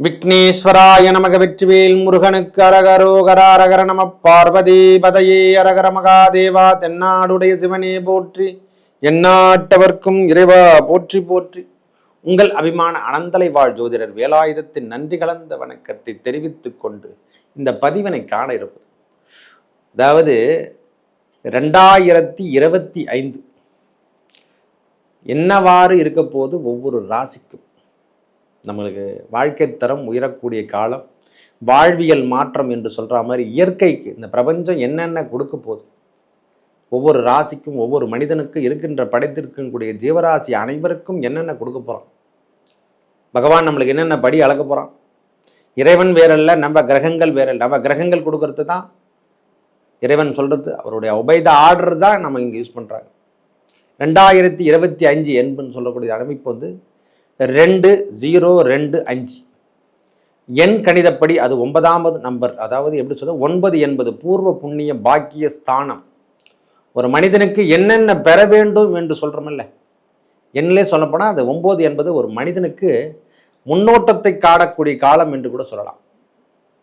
விக்னேஸ்வராய நமக வெற்றிவேல் முருகனுக்கு அரகரோகராரகர நம பார்வதி பதையே அரகர மகாதேவா தென்னாடுடைய சிவனே போற்றி எந்நாட்டவர்க்கும் இறைவா போற்றி போற்றி. உங்கள் அபிமான அனந்தலை வாழ் ஜோதிடர் வேலாயுதத்தின் நன்றி கலந்த வணக்கத்தை தெரிவித்துக் கொண்டு இந்த பதிவினை காண இருப்பது. அதாவது ரெண்டாயிரத்தி இருபத்தி ஐந்து. என்னவாறு இருக்க போது ஒவ்வொரு ராசிக்கும்? நம்மளுக்கு வாழ்க்கை தரம் உயரக்கூடிய காலம் வாழ்வியல் மாற்றம் என்று சொல்கிற மாதிரி இயற்கைக்கு இந்த பிரபஞ்சம் என்னென்ன கொடுக்க போகுது? ஒவ்வொரு ராசிக்கும் ஒவ்வொரு மனிதனுக்கும் இருக்கின்ற படைத்திருக்கக்கூடிய ஜீவராசி அனைவருக்கும் என்னென்ன கொடுக்க போகிறான் பகவான் நம்மளுக்கு என்னென்ன படி அளக்க போகிறான் இறைவன் வேறல்ல நம்ம கிரகங்கள் வேறல்ல. நம்ம கிரகங்கள் கொடுக்கறது தான் இறைவன் சொல்கிறது அவருடைய உபைத ஆர்டர் தான் நம்ம இங்கே யூஸ் பண்ணுறாங்க ரெண்டாயிரத்தி இருபத்தி அஞ்சு என்புன்னு சொல்லக்கூடிய அமைப்பு வந்து ரெண்டு ஜீரோ ரெண்டு அஞ்சு எண் கணிதப்படி அது ஒன்பதாவது நம்பர் அதாவது எப்படி சொல்ல ஒன்பது என்பது பூர்வ புண்ணிய பாக்கிய ஸ்தானம். ஒரு மனிதனுக்கு என்னென்ன பெற வேண்டும் என்று சொல்கிறோமில்ல எண்ணிலே சொல்லப்போனால் அது ஒம்பது என்பது ஒரு மனிதனுக்கு முன்னோட்டத்தை காடக்கூடிய காலம் என்று கூட சொல்லலாம்.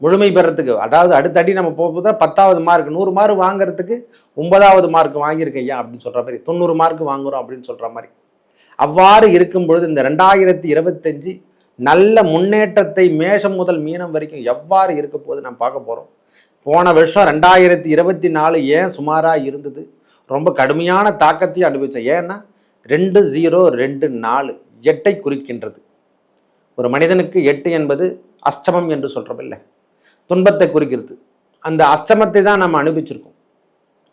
முழுமை பெறத்துக்கு அதாவது அடுத்தடி நம்ம போகும்போது பத்தாவது மார்க் நூறு மார்க் வாங்குறதுக்கு ஒன்பதாவது மார்க் வாங்கியிருக்கேன் ஐயா அப்படின்னு சொல்கிற மாதிரி தொண்ணூறு மார்க் வாங்குறோம் அப்படின்னு சொல்கிற மாதிரி. அவ்வாறு இருக்கும் பொழுது இந்த ரெண்டாயிரத்தி இருபத்தஞ்சு நல்ல முன்னேற்றத்தை மேஷம் முதல் மீனம் வரைக்கும் எவ்வாறு இருக்க போது நாம் பார்க்க போகிறோம் போன வருஷம் ரெண்டாயிரத்தி இருபத்தி நாலு ஏன் சுமாராக இருந்தது? ரொம்ப கடுமையான தாக்கத்தையும் அனுபவித்தேன் ஏன்னா ரெண்டு ஜீரோ ரெண்டு நாலு எட்டை குறிக்கின்றது. ஒரு மனிதனுக்கு எட்டு என்பது அஷ்டமம் என்று சொல்கிறோமில்ல துன்பத்தை குறிக்கிறது. அந்த அஷ்டமத்தை தான் நம்ம அனுபவிச்சிருக்கோம்.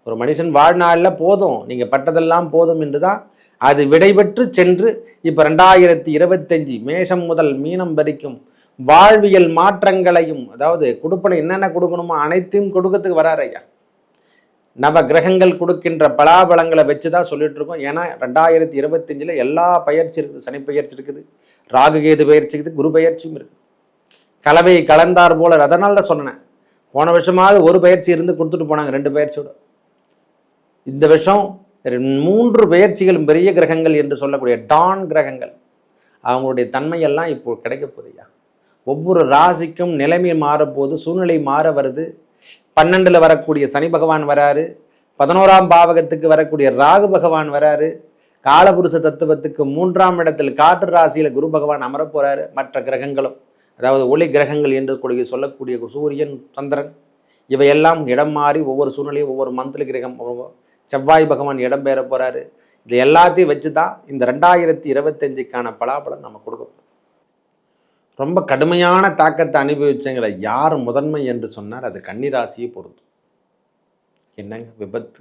ஒரு மனுஷன் வாழ்நாளில் போதும். நீங்கள் பட்டதெல்லாம் போதும் என்று தான் அது விடைபெற்று சென்று இப்போ ரெண்டாயிரத்தி இருபத்தஞ்சி மேஷம் முதல் மீனம் வரைக்கும் வாழ்வியல் மாற்றங்களையும் அதாவது கொடுப்பனை என்னென்ன கொடுக்கணுமோ அனைத்தையும் கொடுக்கறதுக்கு வராரு ஐயா. நவ கிரகங்கள் கொடுக்கின்ற பலாபலங்களை வச்சு தான் சொல்லிட்டு இருக்கோம். ஏன்னா ரெண்டாயிரத்தி இருபத்தஞ்சில் எல்லா பயிற்சி இருக்குது. சனி பயிற்சி இருக்குது ராகுகேது பயிற்சி இருக்குது குரு பயிற்சியும் இருக்குது. கலவை கலந்தார் போல அதனால தான் சொன்னேன். போன வருஷமாவது ஒரு பயிற்சி இருந்து கொடுத்துட்டு போனாங்க ரெண்டு பயிற்சியோட. இந்த வருஷம் மூன்று பெயர்ச்சிகளும் பெரிய கிரகங்கள் என்று சொல்லக்கூடிய டான் கிரகங்கள். அவங்களுடைய தன்மையெல்லாம் இப்போ கிடைக்க போகுதுயா ஒவ்வொரு ராசிக்கும் நிலைமை மாறப்போது சூழ்நிலை மாற வருது. பன்னெண்டில் வரக்கூடிய சனி பகவான் வராரு. பதினோராம் பாவகத்துக்கு வரக்கூடிய ராகு பகவான் வராரு. காலபுருஷ தத்துவத்துக்கு மூன்றாம் இடத்தில் காற்று ராசியில் குரு பகவான் அமரப்போகிறாரு மற்ற கிரகங்களும் அதாவது ஒளி கிரகங்கள் என்று கூடிய சொல்லக்கூடிய சூரியன் சந்திரன் இவையெல்லாம் இடம் மாறி ஒவ்வொரு சூழ்நிலையும் ஒவ்வொரு மந்திர கிரகம் செவ்வாய் பகவான் இடம் பெற போகிறாரு இது எல்லாத்தையும் வச்சு தான் இந்த ரெண்டாயிரத்தி இருபத்தஞ்சுக்கான பலாபலம் நம்ம கொடுக்கணும் ரொம்ப கடுமையான தாக்கத்தை அனுபவிச்சங்களை யார் முதன்மை என்று சொன்னார் அது கன்னிராசியை பொருந்தும் என்னங்க விபத்து?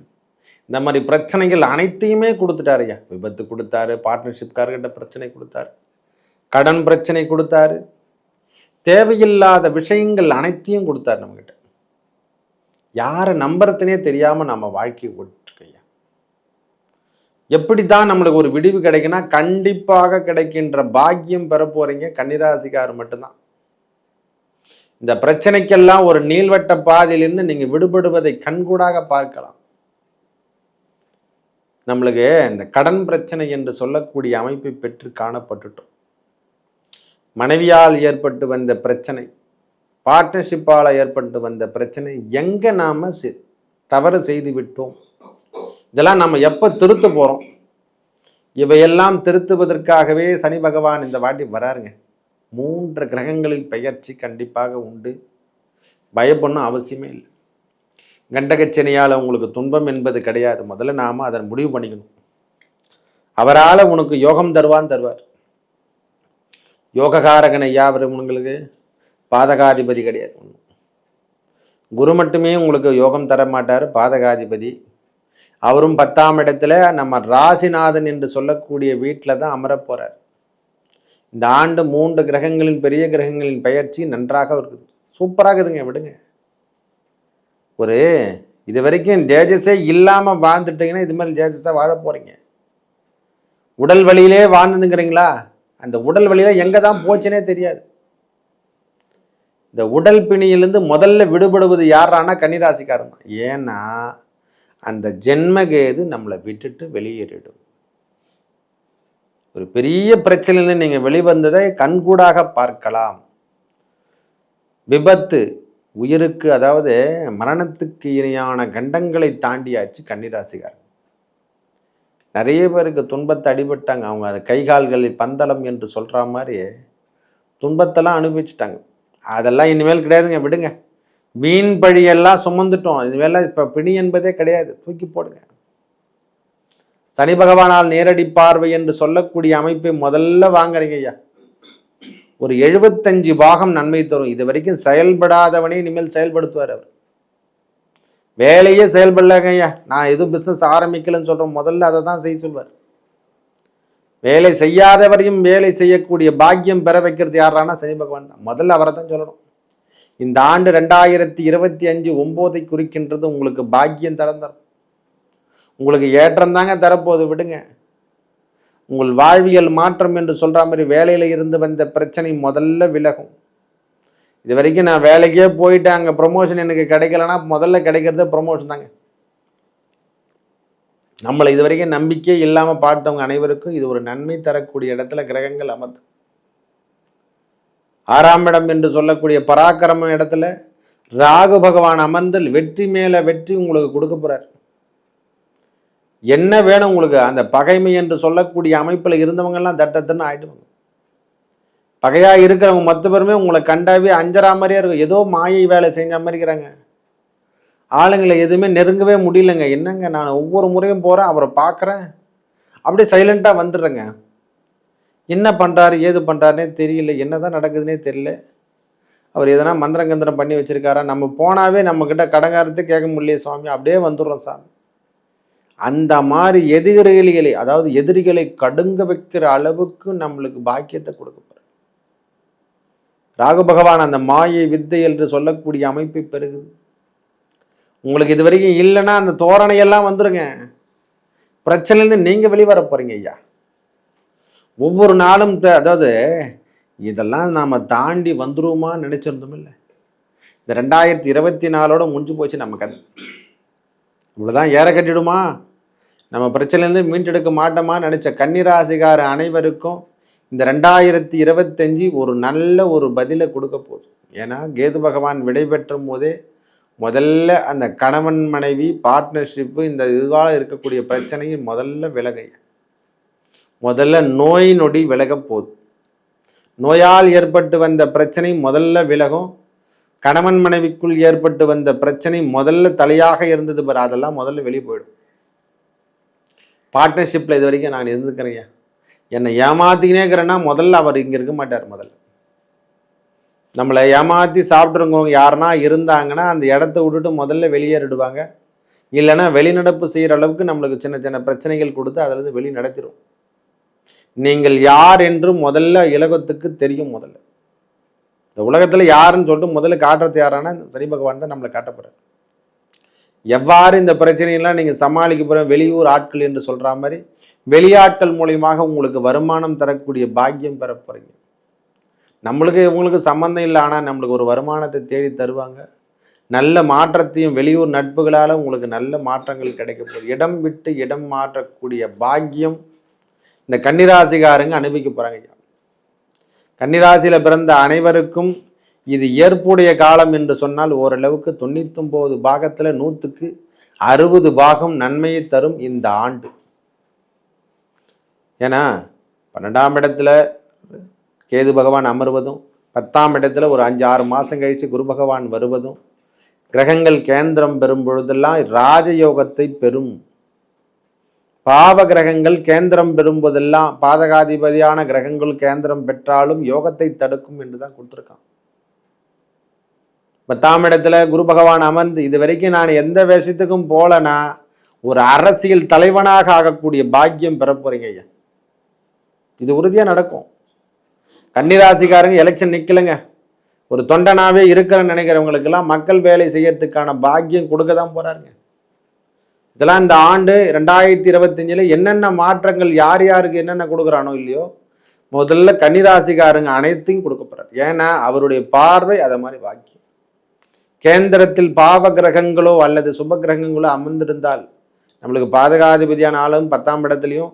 இந்த மாதிரி பிரச்சனைகள் அனைத்தையுமே கொடுத்துட்டாரு ஐயா விபத்து கொடுத்தாரு பார்ட்னர்ஷிப்காரர்கிட்ட பிரச்சனை கொடுத்தாரு கடன் பிரச்சனை கொடுத்தாரு. தேவையில்லாத விஷயங்கள் அனைத்தையும் கொடுத்தாரு நம்மக்கிட்ட யாரை நம்புறதுனே தெரியாமல் நம்ம வாழ்க்கையை ஓட்டிருக்கையா எப்படி தான் நம்மளுக்கு ஒரு விடிவு கிடைக்குன்னா கண்டிப்பாக கிடைக்கின்ற பாக்கியம் பெற போறீங்க. கன்னிராசிக்கார் மட்டும்தான். இந்த பிரச்சனைக்கெல்லாம் ஒரு நீள்வட்ட பாதையிலிருந்து நீங்கள் விடுபடுவதை கண்கூடாக பார்க்கலாம். நம்மளுக்கு இந்த கடன் பிரச்சனை என்று சொல்லக்கூடிய அமைப்பை பெற்று காணப்பட்டுட்டோம். மனைவியால் ஏற்பட்டு வந்த பிரச்சனை பார்ட்னர்ஷிப்பால் ஏற்பட்டு வந்த பிரச்சனை எங்கே நாம் தவறு செய்து விட்டோம்? இதெல்லாம் நம்ம எப்போ திருத்த போகிறோம் இவையெல்லாம் திருத்துவதற்காகவே சனி பகவான் இந்த வாட்டி வராருங்க. மூன்று கிரகங்களில் பெயர்ச்சி கண்டிப்பாக உண்டு. பயப்படணும் அவசியமே இல்லை. கண்டகச்சனையால் உங்களுக்கு துன்பம் என்பது கிடையாது. முதல்ல நாம் அதை முடிவு பண்ணிக்கணும். அவரால் உனக்கு யோகம் தருவான் தருவார். யோககாரகனை ஐயா உங்களுக்கு பாதகாதிபதி கிடையாது. குரு மட்டுமே உங்களுக்கு யோகம் தர மாட்டார் பாதகாதிபதி. அவரும் பத்தாம் இடத்துல நம்ம ராசிநாதன் என்று சொல்லக்கூடிய வீட்டில் தான் அமரப் போகிறார் இந்த ஆண்டு மூன்று கிரகங்களின் பெரிய கிரகங்களின் பயிற்சி நன்றாக இருக்குது. சூப்பராக இருக்குதுங்க விடுங்க. ஒரு இது வரைக்கும் தேஜஸே இல்லாமல் வாழ்ந்துட்டீங்கன்னா இது மாதிரி தேஜஸாக வாழ போகிறீங்க உடல் வழியிலே வாழ்ந்துங்கிறீங்களா? அந்த உடல் வழியில் எங்கே தான் போச்சுனே தெரியாது. இந்த உடல் பிணியிலிருந்து முதல்ல விடுபடுவது யாரானா கன்னிராசிக்காரன் தான் ஏன்னா அந்த ஜென்மகேது நம்மளை விட்டுட்டு வெளியேறிடும். ஒரு பெரிய பிரச்சனையிலிருந்து நீங்கள் வெளிவந்ததை கண்கூடாக பார்க்கலாம். விபத்து உயிருக்கு அதாவது மரணத்துக்கு இணையான கண்டங்களை தாண்டியாச்சு கன்னிராசிகார் நிறைய பேருக்கு துன்பத்தை அடிபட்டாங்க. அவங்க அது கை கால்களில் பந்தளம் என்று சொல்கிற மாதிரி துன்பத்தெல்லாம் அனுபவிச்சுட்டாங்க. அதெல்லாம் இனிமேல் கிடையாதுங்க விடுங்க. வீண் பழியெல்லாம் சுமந்துட்டோம். இனிமேல் இப்போ பிணி என்பதே கிடையாது. தூக்கி போடுங்க. சனி பகவானால் நேரடி பார்வை என்று சொல்லக்கூடிய அமைப்பை முதல்ல வாங்குறீங்க ஐயா. ஒரு எழுபத்தஞ்சு பாகம் நன்மை தரும். இது வரைக்கும் செயல்படாதவனே இனிமேல் செயல்படுத்துவார் அவர். வேலையே செயல்படலங்க ஐயா. நான் எதுவும் பிஸ்னஸ் ஆரம்பிக்கலன்னு சொல்கிறேன் முதல்ல அதை தான் செய்ய சொல்வார். வேலை செய்யாதவரையும் வேலை செய்யக்கூடிய பாக்கியம் பெற வைக்கிறது யாரானா சனி பகவான் தான். முதல்ல அவரை தான் சொல்லணும். இந்த ஆண்டு ரெண்டாயிரத்தி இருபத்தி அஞ்சு ஒம்போதை குறிக்கின்றது உங்களுக்கு பாக்கியம் தரந்தரும். உங்களுக்கு ஏற்றம் தாங்க தரப்போது விடுங்க. உங்கள் வாழ்வியல் மாற்றம் என்று சொல்கிற மாதிரி வேலையில் இருந்து வந்த பிரச்சனை முதல்ல விலகும். இது வரைக்கும் நான் வேலைக்கே போயிட்டு அங்கே ப்ரொமோஷன் எனக்கு கிடைக்கலன்னா முதல்ல கிடைக்கிறது ப்ரொமோஷன் தாங்க. நம்மளை இது வரைக்கும் நம்பிக்கையே இல்லாமல் பார்த்தவங்க அனைவருக்கும் இது ஒரு நன்மை தரக்கூடிய இடத்துல கிரகங்கள் அமர்ந்து. ஆறாம் இடம் என்று சொல்லக்கூடிய பராக்கிரம இடத்துல ராகு பகவான் அமர்ந்தல் வெற்றி மேல வெற்றி உங்களுக்கு கொடுக்க போகிறார் என்ன வேணும் உங்களுக்கு? அந்த பகைமை என்று சொல்லக்கூடிய அமைப்பில் இருந்தவங்கெல்லாம் தட்டத்துன்னு ஆயிடுவாங்க. பகையா இருக்கிறவங்க மொத்த பேருமே உங்களை கண்டாவே அஞ்சரா மாதிரியா இருக்கும். ஏதோ மாயை வேலை செஞ்ச மாதிரி இருக்கிறாங்க. ஆளுங்களை எதுவுமே நெருங்கவே முடியலங்க. என்னங்க நான் ஒவ்வொரு முறையும் போகிறேன் அவரை பார்க்குறேன். அப்படியே சைலண்ட்டாக வந்துடுறேங்க. என்ன பண்ணுறாரு ஏது பண்ணுறாருனே தெரியல. என்ன தான் நடக்குதுன்னே தெரியல. அவர் எதனா மந்திரம் கந்திரம் பண்ணி வச்சுருக்காரா? நம்ம போனாவே நம்மக்கிட்ட கடங்காரத்தை கேட்க முடியல சுவாமி. அப்படியே வந்துடுறோம் சாமி. அந்த மாதிரி எதிரிகளை அதாவது எதிரிகளை கடுங்க வைக்கிற அளவுக்கு நம்மளுக்கு பாக்கியத்தை கொடுக்க போகிறார் ராகு பகவான் அந்த மாயை வித்தை என்று சொல்லக்கூடிய அமைப்பை பெறுகுது உங்களுக்கு இது வரைக்கும் இல்லைன்னா அந்த தோரணையெல்லாம் வந்துடுங்க பிரச்சனைலேருந்து நீங்கள் வெளிவர போகிறீங்க ஐயா. ஒவ்வொரு நாளும் அதாவது இதெல்லாம் நாம் தாண்டி வந்துருவோமா நினச்சிருந்தோம் இல்லை. இந்த ரெண்டாயிரத்தி இருபத்தி நாலோட முடிஞ்சு போச்சு நம்ம கதை. இவ்வளோதான் ஏற கட்டிடுமா? நம்ம பிரச்சனைலேருந்து மீண்டெடுக்க மாட்டோமா நினச்ச கன்னிராசிகார அனைவருக்கும் இந்த ரெண்டாயிரத்தி இருபத்தஞ்சி ஒரு நல்ல ஒரு பதிலை கொடுக்க போகுது ஏன்னா கேது பகவான் விடைபெற்றும் போதே முதல்ல அந்த கணவன் மனைவி பார்ட்னர்ஷிப்பு இந்த இதுவாக இருக்கக்கூடிய பிரச்சனையும் முதல்ல விலகைய முதல்ல நோய் நொடி விலக போகுது. நோயால் ஏற்பட்டு வந்த பிரச்சனை முதல்ல விலகும். கணவன் மனைவிக்குள் ஏற்பட்டு வந்த பிரச்சனை முதல்ல தலையாக இருந்தது பாரு அதெல்லாம் முதல்ல வெளியே போயிடும். பார்ட்னர்ஷிப்பில் இது வரைக்கும் நான் இருந்துக்கிறேங்க என்னை ஏமாத்திக்கினே இருக்கிறேன்னா முதல்ல அவர் இங்கே இருக்க மாட்டார் முதல்ல. நம்மளை ஏமாற்றி சாப்பிட்ருங்கவங்க யாருன்னா இருந்தாங்கன்னா அந்த இடத்த விட்டுட்டு முதல்ல வெளியேறிடுவாங்க. இல்லைன்னா வெளிநடப்பு செய்கிற அளவுக்கு நம்மளுக்கு சின்ன சின்ன பிரச்சனைகள் கொடுத்து அதிலிருந்து வெளி நடத்திடும் நீங்கள் யார் என்று முதல்ல இலகத்துக்கு தெரியும் முதல்ல. இந்த உலகத்தில் யாருன்னு சொல்லிட்டு முதல்ல காட்டுறது யாரானா இந்த சனி பகவான் தான் நம்மளை காட்டப்படுறாரு எவ்வாறு இந்த பிரச்சனையெல்லாம் நீங்கள் சமாளிக்க போகிற வெளியூர் ஆட்கள் என்று சொல்கிற மாதிரி வெளியாட்கள் மூலியமாக உங்களுக்கு வருமானம் தரக்கூடிய பாக்கியம் பெற போகிறீங்க நம்மளுக்கு இவங்களுக்கு சம்மந்தம் இல்லை ஆனால் நம்மளுக்கு ஒரு வருமானத்தை தேடி தருவாங்க. நல்ல மாற்றத்தையும் வெளியூர் நட்புகளால் உங்களுக்கு நல்ல மாற்றங்கள் கிடைக்க போகுது இடம் விட்டு இடம் மாற்றக்கூடிய பாக்கியம் இந்த கன்னிராசிகாரங்க அனுபவிக்க போகிறாங்க ஐயா. கன்னிராசியில் பிறந்த அனைவருக்கும் இது ஏற்புடைய காலம் என்று சொன்னால் ஓரளவுக்கு தொண்ணூத்தொம்பது பாகத்தில் நூற்றுக்கு அறுபது பாகம் நன்மையை தரும் இந்த ஆண்டு. ஏன்னா பன்னெண்டாம் இடத்துல கேது பகவான் அமர்வதும் பத்தாம் இடத்துல ஒரு அஞ்சு ஆறு மாதம் கழித்து குரு பகவான் வருவதும் கிரகங்கள் கேந்திரம் பெறும் பொழுதெல்லாம் ராஜயோகத்தை பெறும். பாவ கிரகங்கள் கேந்திரம் பெறும்போதெல்லாம் பாதகாதிபதியான கிரகங்கள் கேந்திரம் பெற்றாலும் யோகத்தை தடுக்கும் என்று தான் கொடுத்துருக்கான். பத்தாம் இடத்துல குரு பகவான் அமர்ந்து இது வரைக்கும் நான் எந்த விஷயத்துக்கும் போலனா ஒரு அரசியல் தலைவனாக ஆகக்கூடிய பாக்கியம் பெற ஐயா. இது உறுதியாக நடக்கும். கன்னிராசிக்காரங்க எலெக்ஷன் நிற்கலைங்க ஒரு தொண்டனாவே இருக்கிறேன்னு நினைக்கிறவங்களுக்கெல்லாம் மக்கள் வேலை செய்யறதுக்கான பாக்கியம் கொடுக்க தான் போறாருங்க. இதெல்லாம் இந்த ஆண்டு ரெண்டாயிரத்தி இருபத்தஞ்சில் என்னென்ன மாற்றங்கள் யார் யாருக்கு என்னென்ன கொடுக்குறானோ இல்லையோ முதல்ல கன்னிராசிக்காரங்க அனைத்தையும் கொடுக்க போறாரு. ஏன்னா அவருடைய பார்வை அதை மாதிரி பாக்கியம். கேந்திரத்தில் பாவ கிரகங்களோ அல்லது சுப கிரகங்களோ அமர்ந்திருந்தால் நம்மளுக்கு பாதகாதிபதியான ஆளும் பத்தாம் இடத்துலையும்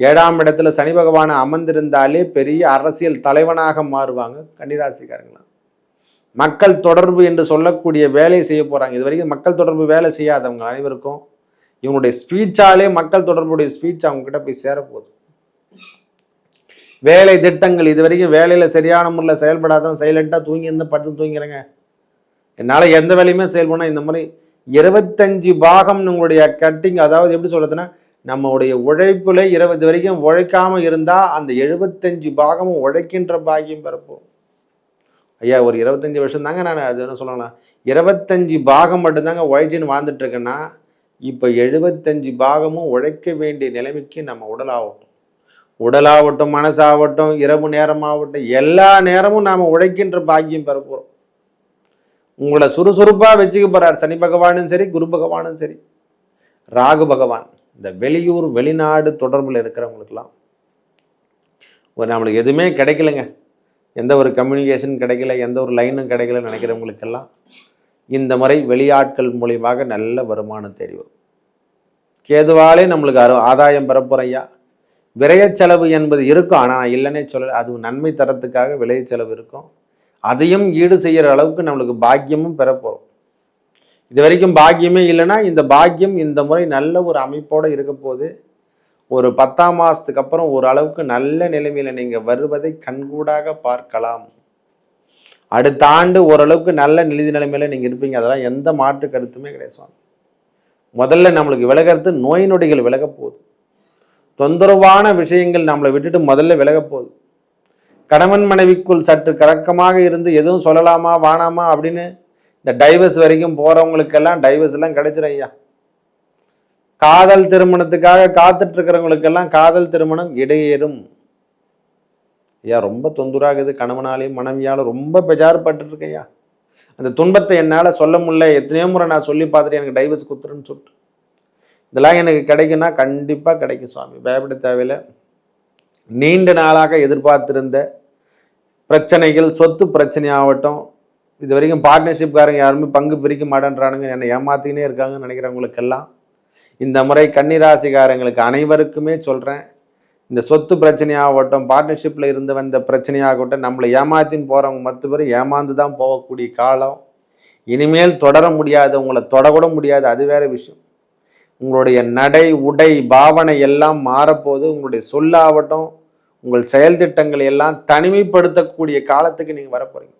ஏழாம் இடத்துல சனி பகவான் அமர்ந்திருந்தாலே பெரிய அரசியல் தலைவனாக மாறுவாங்க கன்னிராசிக்காரங்களாம். மக்கள் தொடர்பு என்று சொல்லக்கூடிய வேலையை செய்ய போகிறாங்க இது வரைக்கும் மக்கள் தொடர்பு வேலை செய்யாதவங்க அனைவருக்கும் இவங்களுடைய ஸ்பீச்சாலே மக்கள் தொடர்புடைய ஸ்பீச் அவங்கக்கிட்ட போய் சேரப்போகுது. வேலை திட்டங்கள் இது வரைக்கும் வேலையில் சரியான முறையில் செயல்படாதவங்க சைலண்ட்டாக தூங்கி இருந்து படுத்து தூங்கிறேங்க. என்னால் எந்த வேலையுமே செயல்படணும் இந்த மாதிரி இருபத்தஞ்சு பாகம் உங்களுடைய கட்டிங் அதாவது எப்படி சொல்கிறதுன்னா நம்மளுடைய உழைப்புல இருபது வரைக்கும் உழைக்காம இருந்தா அந்த எழுபத்தஞ்சு பாகமும் உழைக்கின்ற பாகியம் பிறப்போம். ஐயா ஒரு இருபத்தஞ்சி வருஷம் தாங்க நான் அது என்ன சொல்லலாம் இருபத்தஞ்சி பாகம் மட்டும்தாங்க உழைச்சின்னு வாழ்ந்துட்டு இருக்கேன்னா இப்போ எழுபத்தஞ்சு பாகமும் உழைக்க வேண்டிய நிலைமைக்கு நம்ம உடலாகட்டும். உடலாகட்டும் மனசாகட்டும் இரவு நேரமாகட்டும் எல்லா நேரமும் நாம் உழைக்கின்ற பாக்கியம் பெற போகிறோம் உங்களை சுறுசுறுப்பாக வச்சுக்க போகிறார் சனி பகவானும் சரி குரு பகவானும் சரி. ராகு பகவான். இந்த வெளியூர் வெளிநாடு தொடர்பில் இருக்கிறவங்களுக்கெல்லாம் ஒரு நம்மளுக்கு எதுவுமே கிடைக்கலங்க. எந்த ஒரு கம்யூனிகேஷன் கிடைக்கல எந்த ஒரு லைனும் கிடைக்கலன்னு நினைக்கிறவங்களுக்கெல்லாம் இந்த முறை வெளியாட்கள் மூலியமாக நல்ல வருமானம் தேடி வரும். கேதுவாலே நம்மளுக்கு அரு ஆதாயம் பெறப்போறையா விரைய செலவு என்பது இருக்கும். ஆனால் நான் இல்லைன்னே சொல்ல அது நன்மை தரத்துக்காக விளைய செலவு இருக்கும். அதையும் ஈடு செய்கிற அளவுக்கு நம்மளுக்கு பாக்கியமும் பெறப்போகிறோம் இது வரைக்கும் பாக்கியமே இல்லைன்னா இந்த பாக்கியம் இந்த முறை நல்ல ஒரு அமைப்போடு இருக்க போது ஒரு பத்தாம் மாதத்துக்கு அப்புறம் ஓரளவுக்கு நல்ல நிலைமையில் நீங்கள் வருவதை கண்கூடாக பார்க்கலாம். அடுத்த ஆண்டு ஓரளவுக்கு நல்ல நிதி நிலைமையில் நீங்கள் இருப்பீங்க. அதெல்லாம் எந்த மாற்று கருத்துமே கிடையாது சுவாமி. முதல்ல நம்மளுக்கு விலகிறது நோய் நொடிகள் விலக போகுது. தொந்தரவான விஷயங்கள் நம்மளை விட்டுட்டு முதல்ல விலக போகுது. கணவன் மனைவிக்குள் சற்று கறக்கமாக இருந்து எதுவும் சொல்லலாமா வானாமா அப்படின்னு இந்த டைவர்ஸ் வரைக்கும் போகிறவங்களுக்கெல்லாம் டைவர்ஸ் எல்லாம் கிடைச்சிடும் ஐயா. காதல் திருமணத்துக்காக காத்துட்டு இருக்கிறவங்களுக்கெல்லாம் காதல் திருமணம் இடையேறும். ஐயா ரொம்ப தொந்தராகுது கணவனாலையும் மனைவியாலும் ரொம்ப பெஜார்பட்டு இருக்கேயா அந்த துன்பத்தை என்னால் சொல்ல முடியல. எத்தனையோ முறை நான் சொல்லி பார்த்துட்டு எனக்கு டைவர்ஸ் கொடுத்துருன்னு சொல்லிட்டு. இதெல்லாம் எனக்கு கிடைக்குன்னா கண்டிப்பாக கிடைக்கும் சுவாமி. பயப்பட தேவையில்லை. நீண்ட நாளாக எதிர்பார்த்திருந்த பிரச்சனைகள் சொத்து பிரச்சனை ஆகட்டும் இது வரைக்கும் பார்ட்னர்ஷிப்காரங்க யாருமே பங்கு பிரிக்க மாட்டேன்றானுங்க. என்னை ஏமாத்தினே இருக்காங்கன்னு நினைக்கிறவங்களுக்கெல்லாம் இந்த முறை கன்னிராசிக்காரங்களுக்கு அனைவருக்குமே சொல்கிறேன் இந்த சொத்து பிரச்சனையாகட்டும் பார்ட்னர்ஷிப்பில் இருந்து வந்த பிரச்சனையாகட்டும் நம்மளை ஏமாத்தின்னு போகிறவங்க மற்ற பேரும் ஏமாந்து தான் போகக்கூடிய காலம். இனிமேல் தொடர முடியாது உங்களை தொடக்கூட முடியாது அது வேற விஷயம். உங்களுடைய நடை உடை பாவனை எல்லாம் மாறப்போது உங்களுடைய சொல்லாகட்டும் உங்கள் செயல் திட்டங்களை எல்லாம் தனிமைப்படுத்தக்கூடிய காலத்துக்கு நீங்கள் வரப்போறீங்க.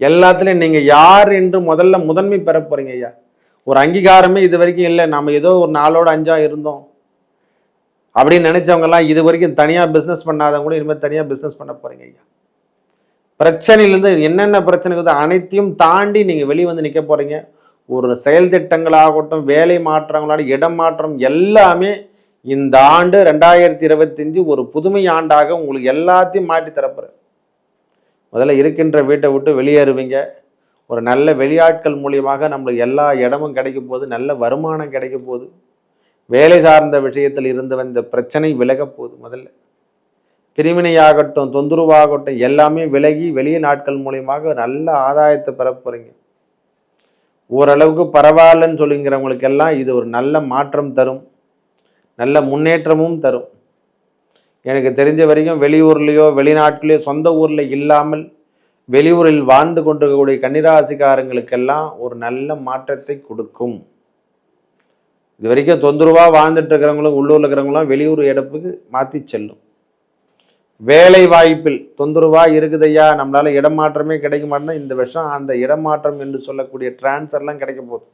எல்லாத்துலேயும் நீங்கள் யார் என்று முதல்ல முதன்மை பெற போகிறீங்க ஐயா. ஒரு அங்கீகாரமே இது வரைக்கும் இல்லை. நம்ம ஏதோ ஒரு நாளோட அஞ்சா இருந்தோம். அப்படின்னு நினச்சவங்கலாம் இது வரைக்கும் தனியாக பிஸ்னஸ் பண்ணாதவங்க கூட இனிமேல் தனியாக பிஸ்னஸ் பண்ண போகிறீங்க ஐயா. பிரச்சனையிலேருந்து என்னென்ன பிரச்சனை இருக்குது அனைத்தையும் தாண்டி நீங்கள் வெளியே வந்து நிற்க போகிறீங்க ஒரு செயல் திட்டங்களாகட்டும் வேலை மாற்றங்களாகட்டும் இடம் மாற்றம் எல்லாமே இந்த ஆண்டு ரெண்டாயிரத்தி இருபத்தஞ்சு ஒரு புதுமை ஆண்டாக உங்களுக்கு எல்லாத்தையும் மாற்றி தரப்போகிறேன் முதல்ல இருக்கின்ற வீட்டை விட்டு வெளியேறுவீங்க. ஒரு நல்ல வெளியாட்கள் மூலியமாக நம்மளுக்கு எல்லா இடமும் கிடைக்கும் போகுது நல்ல வருமானம் கிடைக்கும் போகுது வேலை சார்ந்த விஷயத்தில் இருந்து வந்த பிரச்சனை விலக போகுது முதல்ல. பிரிவினையாகட்டும் தொந்தரவாகட்டும் எல்லாமே விலகி வெளிய நாட்கள் மூலியமாக நல்ல ஆதாயத்தை பெற போகிறீங்க ஓரளவுக்கு பரவாயில்லன்னு சொல்லுங்கிறவங்களுக்கெல்லாம் இது ஒரு நல்ல மாற்றம் தரும். நல்ல முன்னேற்றமும் தரும். எனக்கு தெரிஞ்ச வரைக்கும் வெளியூர்லேயோ வெளிநாட்டிலேயோ சொந்த ஊரில் இல்லாமல் வெளியூரில் வாழ்ந்து கொண்டிருக்கக்கூடிய கன்னிராசிக்காரங்களுக்கெல்லாம் ஒரு நல்ல மாற்றத்தை கொடுக்கும். இது வரைக்கும் தொந்தரவாக வாழ்ந்துட்டு இருக்கிறவங்களும் உள்ளூரில் இருக்கிறவங்களும் வெளியூர் இடப்புக்கு மாற்றி செல்லும். வேலை வாய்ப்பில் தொந்தரவாக இருக்குதையா நம்மளால் இடமாற்றமே கிடைக்க மாட்டேன்னா இந்த வருஷம் அந்த இடமாற்றம் என்று சொல்லக்கூடிய டிரான்ஸ்ஃபர்லாம் கிடைக்க போகுது.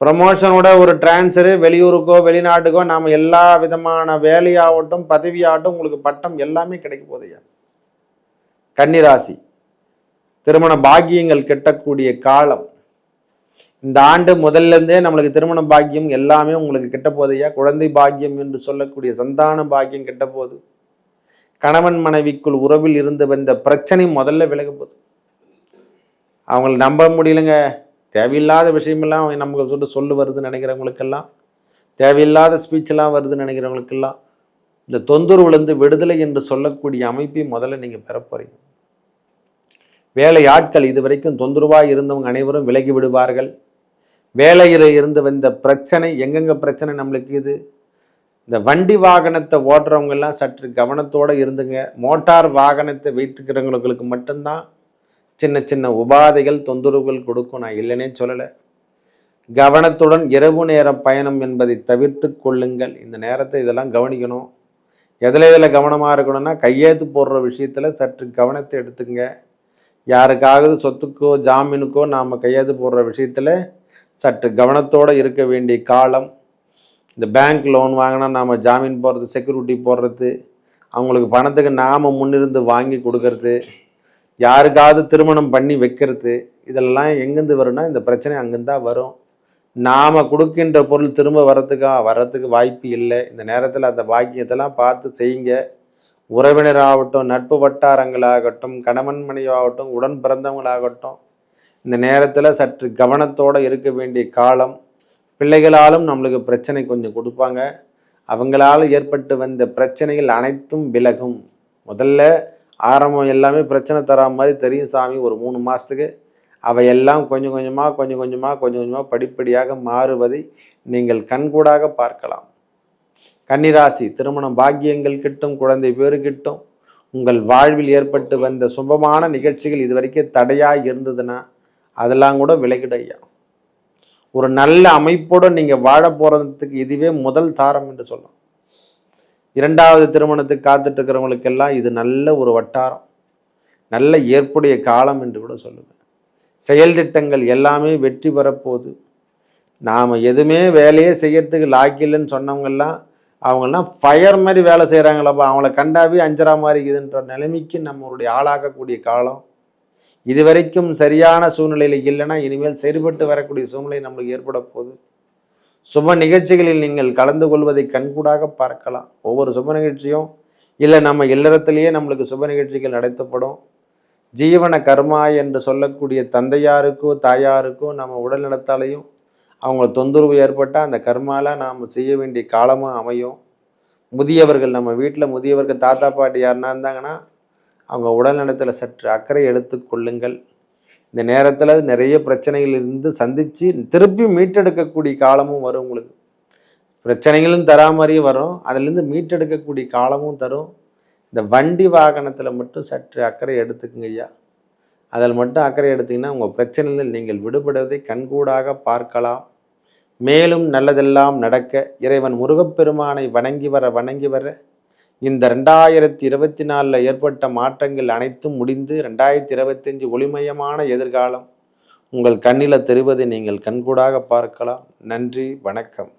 ப்ரமோஷனோட ஒரு டிரான்ஸ்ஃபரு வெளியூருக்கோ வெளிநாட்டுக்கோ நாம் எல்லா விதமான வேலையாகட்டும் பதவியாகட்டும் உங்களுக்கு பட்டம் எல்லாமே கிடைக்க போதையா கன்னிராசி திருமண பாக்கியங்கள் கிட்டக்கூடிய காலம். இந்த ஆண்டு முதல்ல இருந்தே நம்மளுக்கு திருமண பாக்கியம் எல்லாமே உங்களுக்கு கிட்ட போதையா குழந்தை பாக்கியம் என்று சொல்லக்கூடிய சந்தான பாக்கியம் கிட்ட போது கணவன் மனைவிக்குள் உறவில் இருந்து வந்த பிரச்சனை முதல்ல விலக போகுது. அவங்கள நம்ப முடியலங்க. தேவையில்லாத விஷயமெல்லாம் அவங்க நமக்கு சொல்லிட்டு சொல்லு வருதுன்னு நினைக்கிறவங்களுக்கெல்லாம் தேவையில்லாத ஸ்பீச்செல்லாம் வருதுன்னு நினைக்கிறவங்களுக்கெல்லாம் இந்த தொந்தரவுலேருந்து விடுதலை என்று சொல்லக்கூடிய அமைப்பை முதல்ல நீங்கள் பெற போகிறீங்க வேலை ஆட்கள் இது வரைக்கும் தொந்தரவாக இருந்தவங்க அனைவரும் விலகி விடுவார்கள். வேலையில் இருந்து வந்த பிரச்சனை எங்கெங்க பிரச்சனை நம்மளுக்கு இது? இந்த வண்டி வாகனத்தை ஓட்டுறவங்கெல்லாம் சற்று கவனத்தோடு இருந்துங்க. மோட்டார் வாகனத்தை வைத்துக்கிறவங்களுக்கு மட்டும்தான் சின்ன சின்ன உபாதைகள் தொந்தரவுகள் கொடுக்கும். நான் இல்லைன்னே சொல்லலை. கவனத்துடன் இரவு நேர பயணம் என்பதை தவிர்த்து கொள்ளுங்கள். இந்த நேரத்தை இதெல்லாம் கவனிக்கணும். எதில் இதில் கவனமாக இருக்கணும்னா கையெழுத்து போடுற விஷயத்தில் சற்று கவனத்தை எடுத்துங்க யாருக்காவது சொத்துக்கோ ஜாமீனுக்கோ நாம் கையெழுத்து போடுற விஷயத்தில் சற்று கவனத்தோடு இருக்க வேண்டிய காலம். இந்த பேங்க் லோன் வாங்கினா நாம் ஜாமீன் போடுறது செக்யூரிட்டி போடுறது அவங்களுக்கு பணத்துக்கு நாம் முன்னிருந்து வாங்கி கொடுக்கறது. யாருக்காவது திருமணம் பண்ணி வைக்கிறது இதெல்லாம் எங்கேருந்து வரும்னா இந்த பிரச்சனை அங்கேருந்து தான் வரும். நாம் கொடுக்கின்ற பொருள் திரும்ப வர்றதுக்கா வர்றதுக்கு வாய்ப்பு இல்லை. இந்த நேரத்தில் அந்த பாக்கியத்தெல்லாம் பார்த்து செய்யுங்க. உறவினராகட்டும் நட்பு வட்டாரங்களாகட்டும் கணவன் மனைவாகட்டும் உடன் பிறந்தவங்களாகட்டும் இந்த நேரத்தில் சற்று கவனத்தோடு இருக்க வேண்டிய காலம். பிள்ளைகளாலும் நம்மளுக்கு பிரச்சனை கொஞ்சம் கொடுப்பாங்க. அவங்களால் ஏற்பட்டு வந்த பிரச்சனைகள் அனைத்தும் விலகும். முதல்ல ஆரம்பம் எல்லாமே பிரச்சனை தரா மாதிரி தெரியும் சாமி ஒரு மூணு மாதத்துக்கு அவையெல்லாம் கொஞ்சம் கொஞ்சமாக கொஞ்சம் கொஞ்சமாக கொஞ்சம் கொஞ்சமாக படிப்படியாக மாறுவதை நீங்கள் கண்கூடாக பார்க்கலாம். கன்னிராசி திருமணம் பாக்கியங்கள் கிட்டும் குழந்தை பேரு கிட்டும் உங்கள் வாழ்வில் ஏற்பட்டு வந்த சுபமான நிகழ்ச்சிகள் இது வரைக்கும் தடையாக இருந்ததுன்னா அதெல்லாம் கூட விலகிடையா ஒரு நல்ல அமைப்போடு நீங்கள் வாழ போகிறதுக்கு இதுவே முதல் தாரம் என்று சொல்லலாம். இரண்டாவது திருமணத்துக்கு காத்துட்டு இருக்கிறவங்களுக்கெல்லாம் இது நல்ல ஒரு வட்டாரம். நல்ல ஏற்புடைய காலம் என்று கூட சொல்லுவேன். செயல் திட்டங்கள் எல்லாமே வெற்றி பெறப்போகுது. நாம் எதுவுமே வேலையே செய்யறதுக்கு லாக்கில்லைன்னு சொன்னவங்கெல்லாம் அவங்கெல்லாம் ஃபயர் மாதிரி வேலை செய்கிறாங்களப்பா அவங்கள கண்டாவே அஞ்சரா மாதிரி இருக்குதுன்ற நிலைமைக்கு நம்மளுடைய ஆளாக்கக்கூடிய காலம். இது வரைக்கும் சரியான சூழ்நிலையில் இல்லைன்னா இனிமேல் செயல்பட்டு வரக்கூடிய சூழ்நிலை நம்மளுக்கு ஏற்பட போகுது. சுப நிகழ்ச்சிகளில் நீங்கள் கலந்து கொள்வதை கண்கூடாக பார்க்கலாம். ஒவ்வொரு சுப நிகழ்ச்சியும் இல்லை நம்ம இல்லறத்திலேயே நம்மளுக்கு சுப நிகழ்ச்சிகள் நடத்தப்படும். ஜீவன கர்மா என்று சொல்லக்கூடிய தந்தையாருக்கோ தாயாருக்கோ நம்ம உடல் நலத்தாலையும் அவங்க தொந்தரவு ஏற்பட்டால் அந்த கர்மால நாம் செய்ய வேண்டிய காலமாக அமையும். முதியவர்கள் நம்ம வீட்டில் முதியவர்கள் தாத்தா பாட்டி யாருன்னா இருந்தாங்கன்னா அவங்க உடல் நலத்தில் சற்று அக்கறை எடுத்து கொள்ளுங்கள். இந்த நேரத்தில் நிறைய பிரச்சனைகள் இருந்து சந்தித்து திருப்பி மீட்டெடுக்கக்கூடிய காலமும் வரும் உங்களுக்கு. பிரச்சனைகளும் தரா மாதிரியும் வரும். அதுலேருந்து மீட்டெடுக்கக்கூடிய காலமும் தரும். இந்த வண்டி வாகனத்தில் மட்டும் சற்று அக்கறை எடுத்துக்குங்க ஐயா. அதில் மட்டும் அக்கறை எடுத்திங்கன்னா உங்கள் பிரச்சனையில் நீங்கள் விடுபடுவதை கண்கூடாக பார்க்கலாம். மேலும் நல்லதெல்லாம் நடக்க இறைவன் முருகப்பெருமானை வணங்கி வர வணங்கி வர இந்த ரெண்டாயிரத்தி இருபத்தி நாலில் ஏற்பட்ட மாற்றங்கள் அனைத்தும் முடிந்து ரெண்டாயிரத்தி இருபத்தஞ்சி ஒளிமயமான எதிர்காலம். உங்கள் கண்ணில் தெரிவதை நீங்கள் கண்கூடாக பார்க்கலாம். நன்றி வணக்கம்.